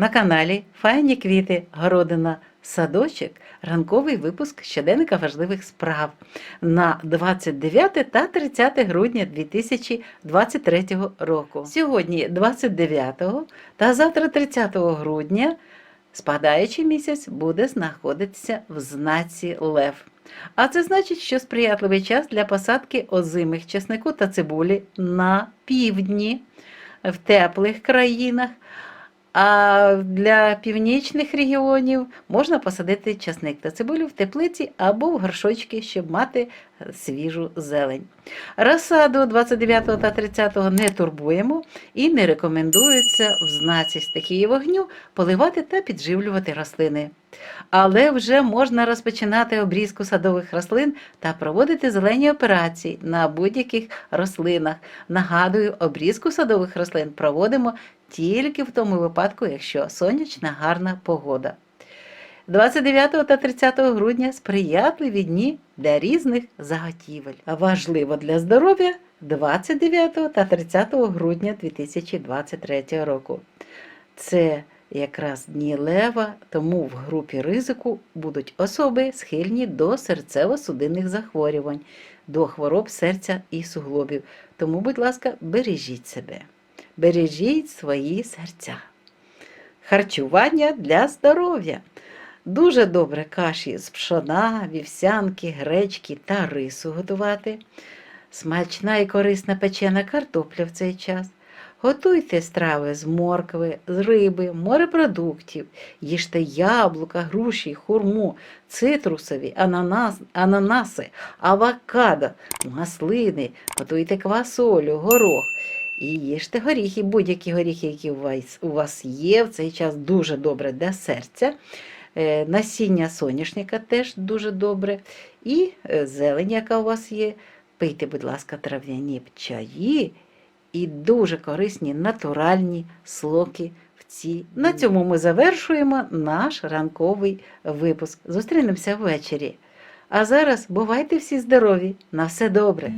На каналі Файні квіти, городина, садочок, ранковий випуск щоденника важливих справ на 29 та 30 грудня 2023 року. Сьогодні 29 та завтра 30 грудня спадаючий місяць буде знаходитися в знаці Лев. А це значить, що сприятливий час для посадки озимих чеснику та цибулі на півдні, в теплих країнах. А для північних регіонів можна посадити часник та цибулю в теплиці або в горшочки, щоб мати свіжу зелень. Розсаду 29 та 30 не турбуємо і не рекомендується в знаці стихії вогню поливати та підживлювати рослини. Але вже можна розпочинати обрізку садових рослин та проводити зелені операції на будь-яких рослинах. Нагадую, обрізку садових рослин проводимо тільки в тому випадку, якщо сонячна гарна погода. 29 та 30 грудня сприятливі дні для різних заготівель. Важливо для здоров'я 29 та 30 грудня 2023 року. Це якраз дні лева, тому в групі ризику будуть особи схильні до серцево-судинних захворювань, до хвороб серця і суглобів. Тому, будь ласка, бережіть себе, бережіть свої серця. Харчування для здоров'я. Дуже добре каші з пшона, вівсянки, гречки та рису готувати. Смачна і корисна печена картопля в цей час. Готуйте страви з моркви, з риби, морепродуктів, їжте яблука, груші, хурму, цитрусові, ананас, ананаси, авокадо, маслини, готуйте квасолю, горох. І їжте горіхи, будь-які горіхи, які у вас, є, в цей час дуже добре для серця. Е, Насіння соняшника теж дуже добре. І е, зелень, яка у вас є. Пийте, будь ласка, трав'яні чаї і дуже корисні натуральні слоки в ці. На цьому ми завершуємо наш ранковий випуск. Зустрінемося ввечері. А зараз бувайте всі здорові! На все добре!